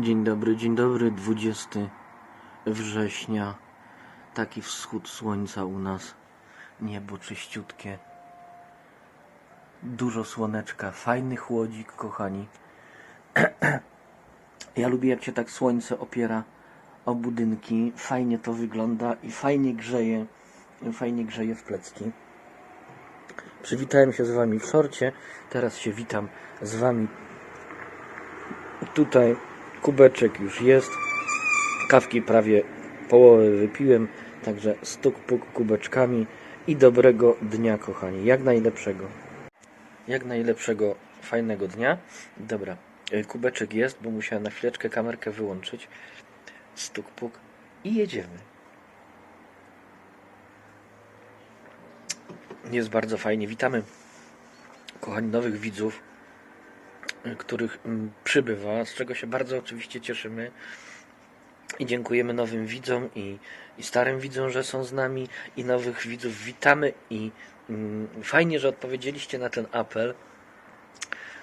Dzień dobry, dzień dobry, 20 września. Taki wschód słońca u nas. Niebo czyściutkie. Dużo słoneczka, fajny chłodzik, kochani. Ja lubię, jak się tak słońce opiera o budynki. Fajnie to wygląda i fajnie grzeje, fajnie grzeje w plecki. Przywitałem się z wami w szorcie, teraz się witam z wami Tutaj kubeczek już jest. Kawki prawie połowę wypiłem. Także stuk puk kubeczkami i dobrego dnia, kochani. Jak najlepszego. Jak najlepszego, fajnego dnia. Dobra, y, kubeczek jest, bo musiałem na chwileczkę kamerkę wyłączyć. Stuk puk i jedziemy. Jest bardzo fajnie. Witamy, kochani, nowych widzów których mm, przybywa, z czego się bardzo oczywiście cieszymy. I dziękujemy nowym widzom i, i starym widzom, że są z nami, i nowych widzów witamy. I mm, fajnie, że odpowiedzieliście na ten apel,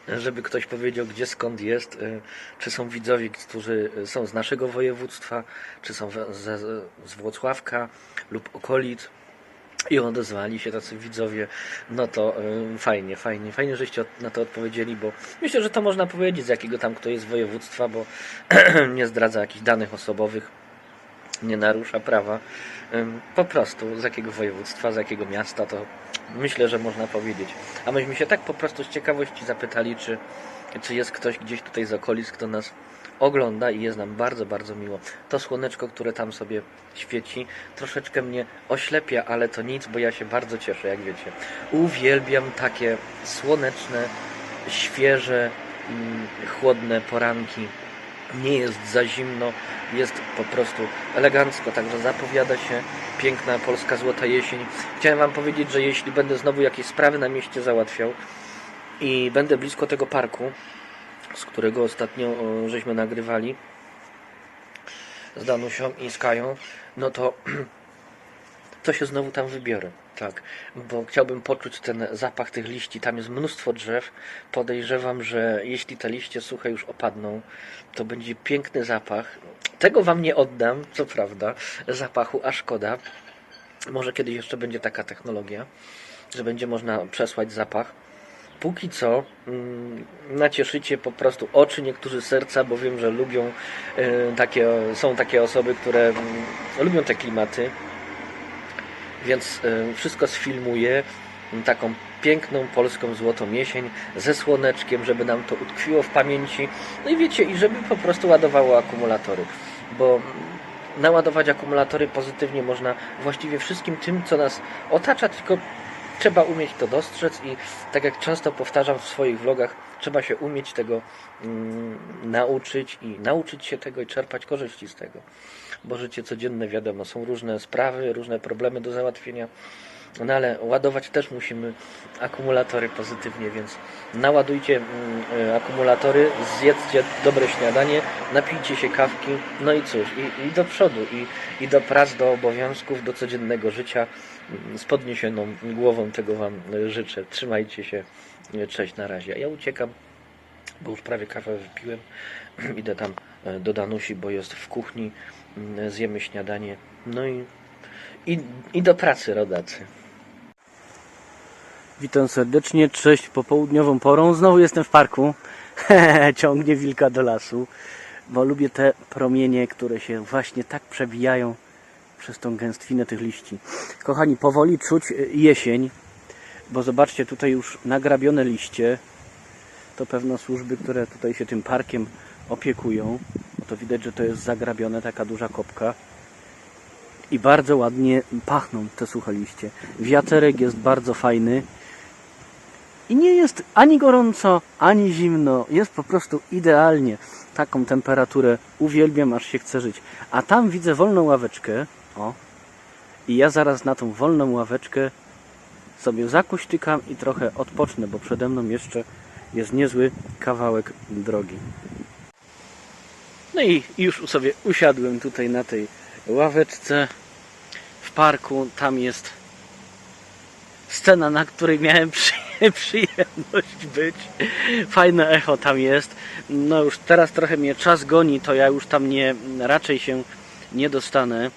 żeby ktoś powiedział, gdzie skąd jest, y, czy są widzowie, którzy są z naszego województwa, czy są ze, z Włocławka lub okolic i odezwali się tacy widzowie, no to y, fajnie, fajnie, fajnie, żeście na to odpowiedzieli, bo myślę, że to można powiedzieć, z jakiego tam kto jest województwa, bo nie zdradza jakichś danych osobowych, nie narusza prawa. Ym, Po prostu z jakiego województwa, z jakiego miasta, to myślę, że można powiedzieć. A myśmy się tak po prostu z ciekawości zapytali, czy, czy jest ktoś gdzieś tutaj z okolic, kto nas ogląda i jest nam bardzo, bardzo miło. To słoneczko, które tam sobie świeci, troszeczkę mnie oślepia, ale to nic, bo ja się bardzo cieszę, jak wiecie. Uwielbiam takie słoneczne, świeże, chłodne poranki. Nie jest za zimno, jest po prostu elegancko, także zapowiada się piękna polska złota jesień. Chciałem Wam powiedzieć, że jeśli będę znowu jakieś sprawy na mieście załatwiał i będę blisko tego parku, z którego ostatnio żeśmy nagrywali z Danusią i z Kają, no to to się znowu tam wybiorę. Tak, bo chciałbym poczuć ten zapach tych liści. Tam jest mnóstwo drzew. Podejrzewam, że jeśli te liście suche już opadną, to będzie piękny zapach. Tego wam nie oddam, co prawda, zapachu, a szkoda. Może kiedyś jeszcze będzie taka technologia, że będzie można przesłać zapach. Póki co mm, nacieszycie po prostu oczy, niektórzy serca, bo wiem, że lubią y, takie, są takie osoby, które mm, lubią te klimaty więc y, wszystko sfilmuję y, taką piękną polską złotą jesień ze słoneczkiem, żeby nam to utkwiło w pamięci. No i wiecie, i żeby po prostu ładowało akumulatory, bo mm, naładować akumulatory pozytywnie można właściwie wszystkim tym, co nas otacza, tylko trzeba umieć to dostrzec i tak jak często powtarzam w swoich vlogach, trzeba się umieć tego mm, nauczyć i nauczyć się tego i czerpać korzyści z tego. Bo życie codzienne, wiadomo, są różne sprawy, różne problemy do załatwienia, no ale ładować też musimy akumulatory pozytywnie, więc naładujcie mm, y, akumulatory, zjedzcie dobre śniadanie, napijcie się kawki, no i cóż, i, i do przodu, i, i do prac, do obowiązków, do codziennego życia. Z podniesioną głową tego Wam życzę. Trzymajcie się. Cześć, na razie. Ja uciekam, bo już prawie kawę wypiłem. Idę tam y, do Danusi, bo jest w kuchni. Mm, Zjemy śniadanie. No i, i, i do pracy, rodacy. Witam serdecznie, cześć popołudniową porą. Znowu jestem w parku. Ciągnie wilka do lasu, bo lubię te promienie, które się właśnie tak przebijają przez tą gęstwinę tych liści. Kochani, powoli czuć y, jesień, bo zobaczcie, tutaj już nagrabione liście. To pewno służby, które tutaj się tym parkiem opiekują. To widać, że to jest zagrabione, taka duża kopka. I bardzo ładnie pachną te suche liście. Wiaterek jest bardzo fajny. I nie jest ani gorąco, ani zimno. Jest po prostu idealnie. Taką temperaturę uwielbiam, aż się chce żyć. A tam widzę wolną ławeczkę. O. I ja zaraz na tą wolną ławeczkę sobie zakuśtykam i trochę odpocznę, bo przede mną jeszcze jest niezły kawałek drogi. No i już sobie usiadłem tutaj na tej ławeczce w parku. Tam jest scena, na której miałem przyjemność być. Fajne echo tam jest. No już teraz trochę mnie czas goni, to ja już tam nie, raczej się nie dostanę,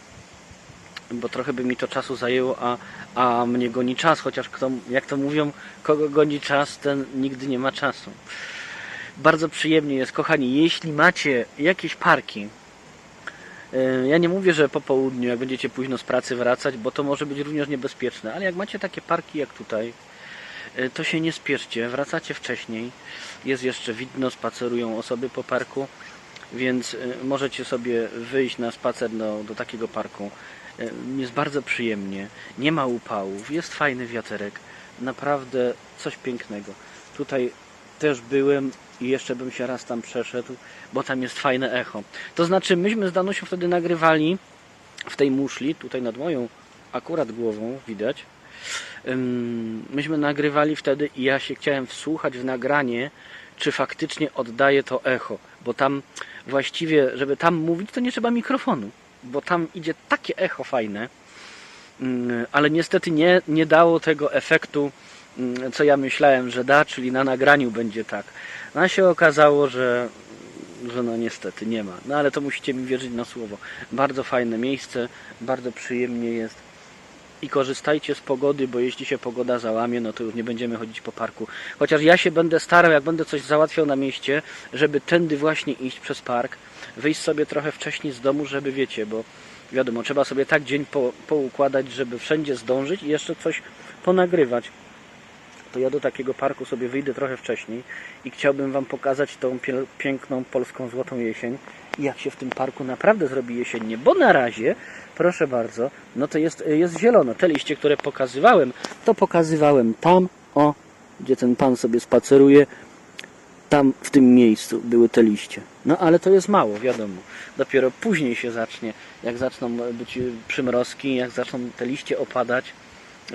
bo trochę by mi to czasu zajęło, a, a mnie goni czas, chociaż kto, jak to mówią, kogo goni czas, ten nigdy nie ma czasu. Bardzo przyjemnie jest, kochani, jeśli macie jakieś parki, e, ja nie mówię, że po południu, jak będziecie późno z pracy wracać, bo to może być również niebezpieczne, ale jak macie takie parki jak tutaj, e, to się nie spieszcie, wracacie wcześniej, jest jeszcze widno, spacerują osoby po parku, więc e, możecie sobie wyjść na spacer do, do takiego parku. Jest bardzo przyjemnie, nie ma upałów, jest fajny wiaterek, naprawdę coś pięknego. Tutaj też byłem i jeszcze bym się raz tam przeszedł, bo tam jest fajne echo. To znaczy, myśmy z Danusią wtedy nagrywali w tej muszli, tutaj nad moją akurat głową widać. Myśmy nagrywali wtedy i ja się chciałem wsłuchać w nagranie, czy faktycznie oddaje to echo, bo tam właściwie, żeby tam mówić, to nie trzeba mikrofonu, bo tam idzie takie echo fajne, Ym, ale niestety nie, nie dało tego efektu, ym, co ja myślałem, że da, czyli na nagraniu będzie tak. No a się okazało, że, że no niestety nie ma. No ale to musicie mi wierzyć na słowo. Bardzo fajne miejsce, bardzo przyjemnie jest. I korzystajcie z pogody, bo jeśli się pogoda załamie, no to już nie będziemy chodzić po parku. Chociaż ja się będę starał, jak będę coś załatwiał na mieście, żeby tędy właśnie iść przez park, wyjść sobie trochę wcześniej z domu, żeby wiecie, bo wiadomo, trzeba sobie tak dzień po, poukładać, żeby wszędzie zdążyć i jeszcze coś ponagrywać to ja do takiego parku sobie wyjdę trochę wcześniej i chciałbym Wam pokazać tą piękną polską złotą jesień i jak się w tym parku naprawdę zrobi jesiennie, bo na razie, proszę bardzo, no to jest, jest zielono. Te liście, które pokazywałem, to pokazywałem tam, o, gdzie ten pan sobie spaceruje, tam w tym miejscu były te liście. No ale to jest mało, wiadomo. Dopiero później się zacznie, jak zaczną być przymrozki, jak zaczną te liście opadać,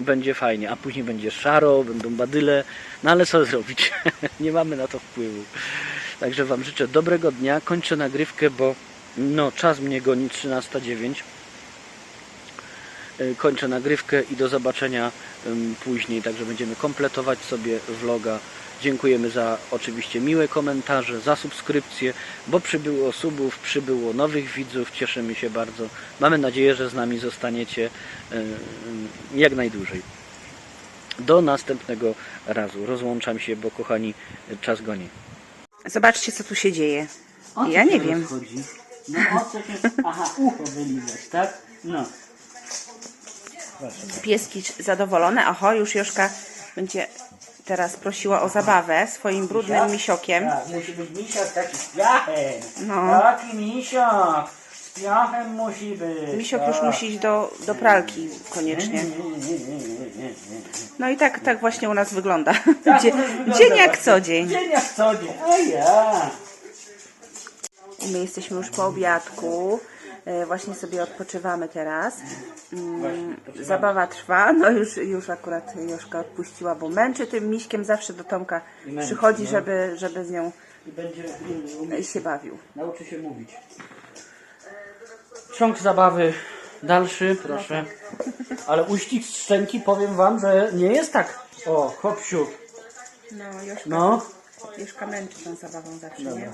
będzie fajnie, a później będzie szaro, będą badyle, no ale co zrobić? Nie mamy na to wpływu. Także Wam życzę dobrego dnia. Kończę nagrywkę, bo no czas mnie goni 13.09. Y, Kończę nagrywkę i do zobaczenia później, także będziemy kompletować sobie vloga. Dziękujemy za oczywiście miłe komentarze, za subskrypcję, bo przybyło subów, przybyło nowych widzów, cieszymy się bardzo. Mamy nadzieję, że z nami zostaniecie jak najdłużej. Do następnego razu. Rozłączam się, bo kochani, czas goni. Zobaczcie, co tu się dzieje. Ja nie wiem. No o co się... Aha, ucho wylizać, tak? No. Pieski zadowolone. Oho, już Joszka będzie teraz prosiła o zabawę swoim brudnym misiokiem. Tak, musi być misiak taki z piachem. No. Taki misiak. Z piachem musi być. Misiok tak. już musi iść do, do pralki koniecznie. No i tak, tak właśnie u nas wygląda. Tak Dzie, u nas wygląda dzień jak właśnie. co dzień. Dzień jak co dzień. A ja. My jesteśmy już po obiadku. E, Właśnie sobie odpoczywamy teraz. Mm, Zabawa trwa. No już, już akurat Joszka odpuściła, bo męczy tym miśkiem. Zawsze do Tomka przychodzi, no. żeby, żeby z nią I będzie e, umieć. się bawił. Nauczy się mówić. Ciąg zabawy dalszy, proszę. Ale uścisk szczęki powiem wam, że nie jest tak. O, hopsiu. No, Joszka, No. Joszka męczy tą zabawą zawsze, Dobra.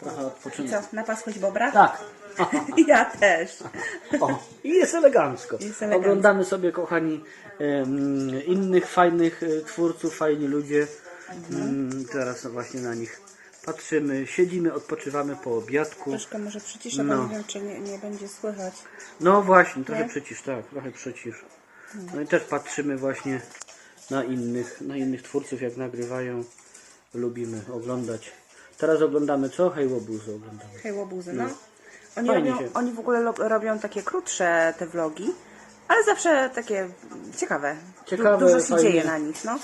Trochę odpoczynku. Co, na pas choć bobra? Tak. Ja też. O, i jest elegancko. Jest elegancko. Oglądamy sobie, kochani, em, innych fajnych e, twórców, fajni ludzie. Mm, Teraz właśnie na nich patrzymy, siedzimy, odpoczywamy po obiadku. Troszkę może przyciszę, No. bo nie wiem, czy nie, nie będzie słychać. No właśnie, trochę Nie? przycisz, tak, trochę przycisz. No i też patrzymy właśnie na innych, na innych twórców, jak nagrywają. Lubimy oglądać. Teraz oglądamy co? Hej Łobuzy oglądamy. Hej, łobuzy, no. Oni, Fajnie robią, się- oni w ogóle lo, robią takie krótsze te vlogi, ale zawsze takie ciekawe. Ciekawe, Dużo się fajnie. dzieje na nich, no.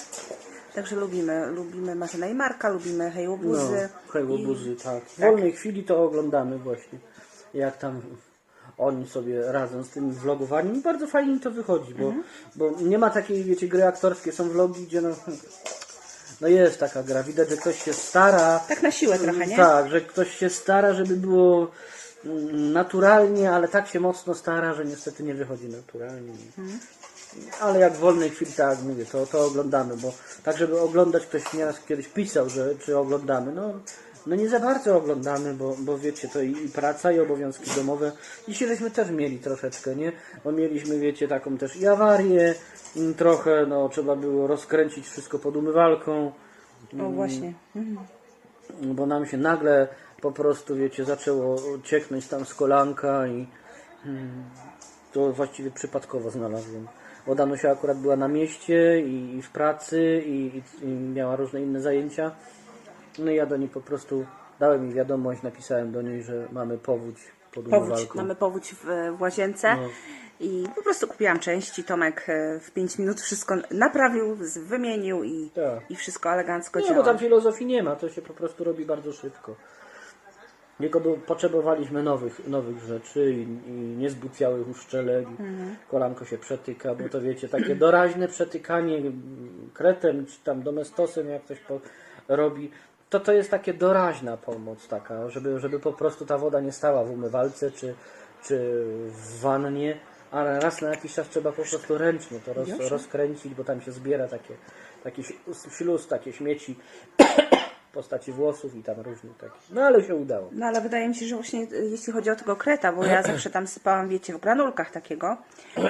Także lubimy, lubimy Marzenę i Marka, lubimy Hej No, Łobuzy. hej I- Łobuzy, tak. W wolnej chwili to oglądamy właśnie. Jak tam oni sobie radzą z tym vlogowaniem. I bardzo fajnie im to wychodzi, bo, Mhm. bo nie ma takiej, wiecie, gry aktorskie. Są vlogi, gdzie no, no jest taka gra. Widać, że ktoś się stara. Tak na siłę trochę, nie? Tak, że ktoś się stara, żeby było mm, naturalnie, ale tak się mocno stara, że niestety nie wychodzi naturalnie. Mhm. ale jak w wolnej chwili, tak mówię, to, to oglądamy, bo tak, żeby oglądać, ktoś nieraz kiedyś pisał, że czy oglądamy, no, no nie za bardzo oglądamy, bo, bo wiecie, to i, i praca, i obowiązki domowe. Dzisiaj żeśmy też mieli troszeczkę, nie? Bo mieliśmy, wiecie, taką też i awarię, mm, trochę, no, trzeba było rozkręcić wszystko pod umywalką, O właśnie. Mhm. bo nam się nagle po prostu, wiecie, zaczęło cieknąć tam z kolanka i hmm, to właściwie przypadkowo znalazłem. Bo Danusia akurat była na mieście i, i w pracy i, i miała różne inne zajęcia. No i ja do niej po prostu dałem jej wiadomość, napisałem do niej, że mamy powódź pod Powódź. Mamy powódź w, w łazience. No. I po prostu kupiłam części. Tomek e, w 5 minut wszystko naprawił, z- wymienił i, Tak. i wszystko elegancko Nie, działa. bo tam filozofii nie ma, to się po prostu robi bardzo szybko. Tylko by, potrzebowaliśmy nowych, nowych rzeczy i, i niezbucjałych uszczelek, i kolanko się przetyka, bo to wiecie, takie doraźne przetykanie mm, kretem czy tam domestosem, jak ktoś po, robi, to to jest takie doraźna pomoc taka, żeby, żeby po prostu ta woda nie stała w umywalce czy, czy w wannie, ale raz na jakiś czas trzeba po prostu ręcznie to roz, rozkręcić, bo tam się zbiera takie, taki śluz, takie śmieci w postaci włosów i tam różnych takich. No ale się udało. No ale wydaje mi się, że właśnie e, jeśli chodzi o tego kreta, bo ja zawsze tam sypałam, wiecie, w granulkach takiego,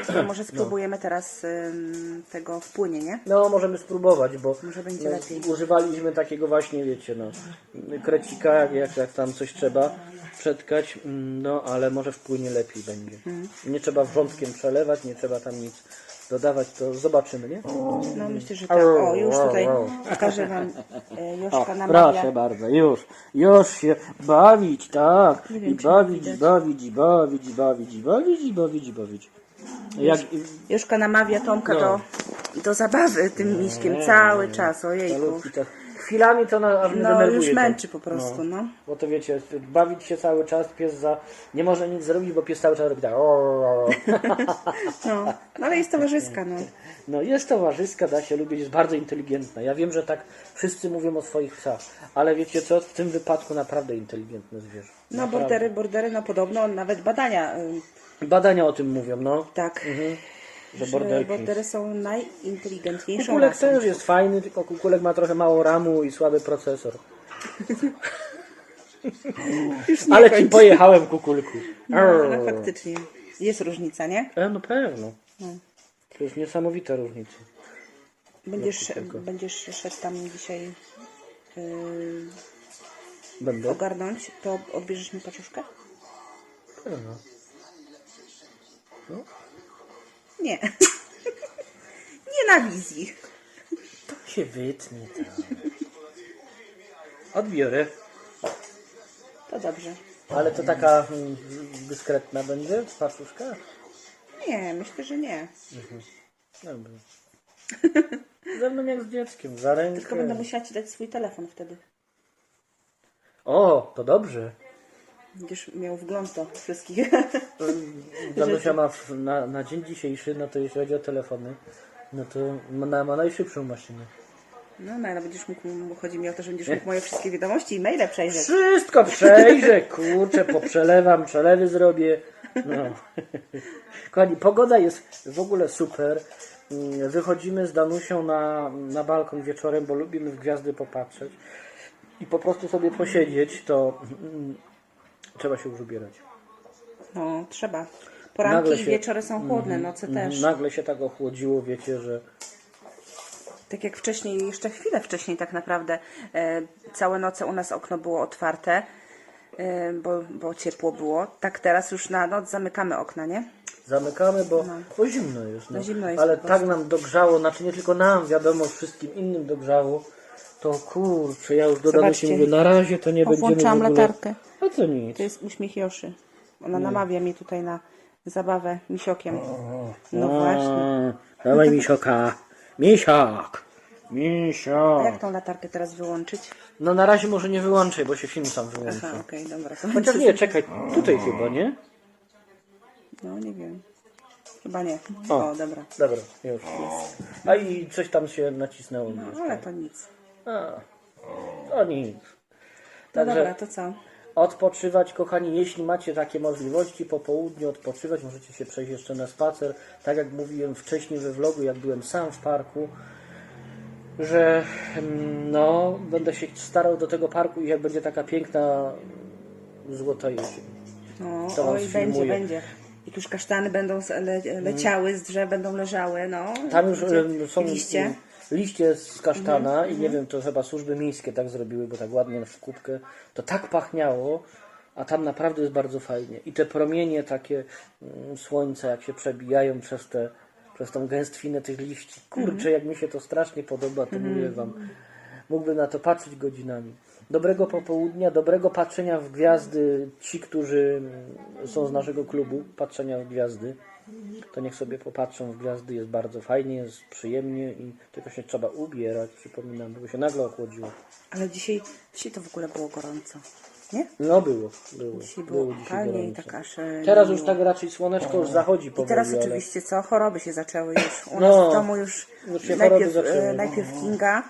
to może spróbujemy teraz ym, tego w płynie, nie? No, możemy spróbować, bo Może będzie no, lepiej. używaliśmy takiego właśnie, wiecie, no, krecika, jak, jak, tam coś trzeba przetkać, mm, no, ale może wpłynie lepiej będzie. Mhm. Nie trzeba wrzątkiem przelewać, nie trzeba tam nic dodawać, to zobaczymy, nie? No myślę, że tak. O, już tutaj pokażę Wam e, Joszka namawia. proszę bardzo, już, już się bawić, tak, Nie i czy bawić, widać. bawić, i bawić, i bawić, i bawić, i bawić, i bawić. Jak, Joszka namawia Tomka No. do, do zabawy tym miśkiem cały czas, ojejku. malutki. Chwilami to na, aż mnie No denerwuje już to. męczy po prostu, no. Bo to wiecie, bawić się cały czas, pies za... nie może nic zrobić, bo pies cały czas robi tak. No, no ale jest towarzyska, no. No jest towarzyska, da się lubić, jest bardzo inteligentna. Ja wiem, że tak wszyscy mówią o swoich psach, ale wiecie co, w tym wypadku naprawdę inteligentne zwierzę. No Naprawdę. bordery, bordery, no podobno nawet badania, y, Badania o tym mówią, no, tak, borderki. bordery są najinteligentniejszą Kukulek rasą. też jest fajny, tylko kukulek ma trochę mało ramu i słaby procesor. Już nie Ale ci pojechałem kukulku. No, ale faktycznie jest różnica, nie? E, no pewno. No. To jest niesamowita różnica. Będziesz, będziesz szedł tam dzisiaj y, Będę? ogarnąć, to odbierzesz mi paczuszkę? Pewno. Nie. nie na wizji. To się wytnie tam. Odbiorę. To dobrze. Ale to taka mm, dyskretna będzie paczuszka? Nie, myślę, że nie. Dobra. Ze mną jak z dzieckiem, za rękę. Tylko będę musiała ci dać swój telefon wtedy. O, to dobrze. Będziesz miał wgląd do wszystkich. Danusia ma w, na, na dzień dzisiejszy, no to jeśli chodzi o telefony, no to ma, ma najszybszą maszynę. No, no, ale będziesz mógł, chodzi mi o to, że będziesz mógł moje wszystkie wiadomości i maile przejrzeć. Wszystko przejrzę, kurczę, poprzelewam, przelewy zrobię. No. Kochani, pogoda jest w ogóle super. Mm, Wychodzimy z Danusią na, na balkon wieczorem, bo lubimy w gwiazdy popatrzeć. I po prostu sobie posiedzieć, to mm, trzeba się już ubierać. No, trzeba. Poranki Nagle i się- wieczory są chłodne, noce też. Nagle się tak ochłodziło, wiecie, że Tak jak wcześniej, jeszcze chwilę wcześniej tak naprawdę, e, całe noce u nas okno było otwarte, e, bo, bo ciepło było. Tak teraz już na noc zamykamy okna, nie? zamykamy, bo, bo zimno jest. No. No zimno jest Ale po tak prostu. nam dogrzało, znaczy nie tylko nam, wiadomo, wszystkim innym dogrzało. To kurczę, ja już do Danusi Zobaczcie. mówię, na razie to nie O, będziemy w ogóle... latarkę. A to nic. To jest uśmiech Joszy. Ona namawia mnie tutaj na zabawę misiokiem. No A, właśnie. Dawaj misioka. Misiok. A jak tą latarkę teraz wyłączyć? No na razie może nie wyłączaj, bo się film sam wyłączy. Aha, okej, dobra. To Chociaż nie, czekaj, tutaj chyba, nie? No, nie wiem. Chyba nie. O. O, dobra. Dobra, już. A i coś tam się nacisnęło. No, ale to nic. A, to nic. No Także dobra, to co? Odpoczywać, kochani, jeśli macie takie możliwości, po południu odpoczywać, możecie się przejść jeszcze na spacer. Tak jak mówiłem wcześniej we vlogu, jak byłem sam w parku, że mm, no, będę się starał do tego parku i jak będzie taka piękna złota jesień. No, To oj, będzie, będzie. I tuż kasztany będą le, leciały z drzew, będą leżały, no. Tam już em, są liście. Mhm, liście z kasztana i nie wiem, to chyba służby miejskie tak zrobiły, bo tak ładnie w kubkę. To tak pachniało, a tam naprawdę jest bardzo fajnie. I te promienie takie mm, słońca, jak się przebijają przez te przez tą gęstwinę tych liści. Kurczę, Mhm. jak mi się to strasznie podoba, to mówię wam. Mógłbym na to patrzeć godzinami. Dobrego popołudnia, dobrego patrzenia w gwiazdy. Ci, którzy są z naszego klubu, patrzenia w gwiazdy, to niech sobie popatrzą w gwiazdy. Jest bardzo fajnie, jest przyjemnie i tylko się trzeba ubierać, przypominam, bo się nagle ochłodziło. Ale dzisiaj, dzisiaj to w ogóle było gorąco, nie? No było, było. Dzisiaj było upalnie i tak aż... Teraz już było. tak raczej słoneczko już zachodzi I powoli, teraz ale... oczywiście co? Choroby się zaczęły już. U No, nas w domu już, już się choroby najpierw, zaczęły. e, najpierw Kinga,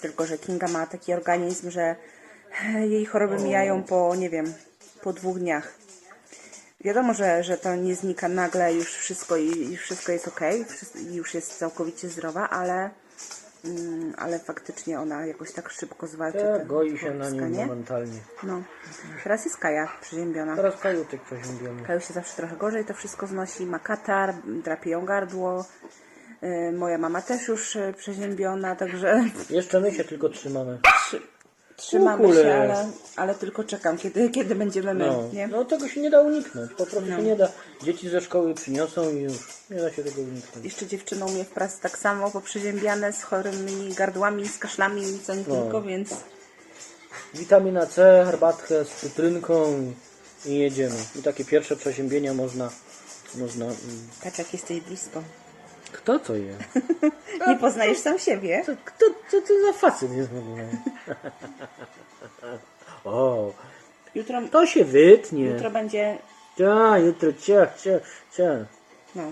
tylko że Kinga ma taki organizm, że jej choroby mijają po, nie wiem, po dwóch dniach. Wiadomo, że, że to nie znika nagle, już wszystko, i już wszystko jest ok, i już jest całkowicie zdrowa, ale, mm, ale faktycznie ona jakoś tak szybko zwalcza Tak, te goi się na nim nie? momentalnie. No. Teraz jest Kaja przeziębiona. Teraz kajutek przeziębiony. Kaju się zawsze trochę gorzej to wszystko znosi, ma katar, drapie ją gardło. Yy, Moja mama też już yy, przeziębiona, także Jeszcze my się tylko trzymamy. Trzymamy się, ale, ale tylko czekam, kiedy, kiedy będziemy my, No, nie? no tego się nie da uniknąć. Po prostu się nie da. Dzieci ze szkoły przyniosą i już nie da się tego uniknąć. Jeszcze dziewczyny u mnie w pracy tak samo, poprzeziębiane z chorymi gardłami, z kaszlami, co nie No. tylko, więc Witamina C, herbatkę z cytrynką i, i jedziemy. I takie pierwsze przeziębienia można... można mm. patrz jak jesteś blisko. Kto to jest? Nie poznajesz sam siebie. To, kto, co to za facet jest w ogóle? o, Jutro, to się wytnie. jutro będzie, Tak, jutro ciach, ciach, ciach. no.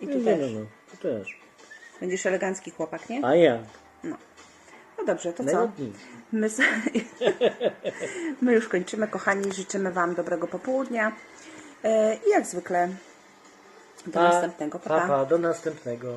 I No, tu no, też. no, no, tu też. Będziesz elegancki chłopak, nie? A ja? No dobrze, to co? My, s- My już kończymy, kochani. Życzymy Wam dobrego popołudnia. E, I jak zwykle do następnego. Pa, pa. pa, do następnego.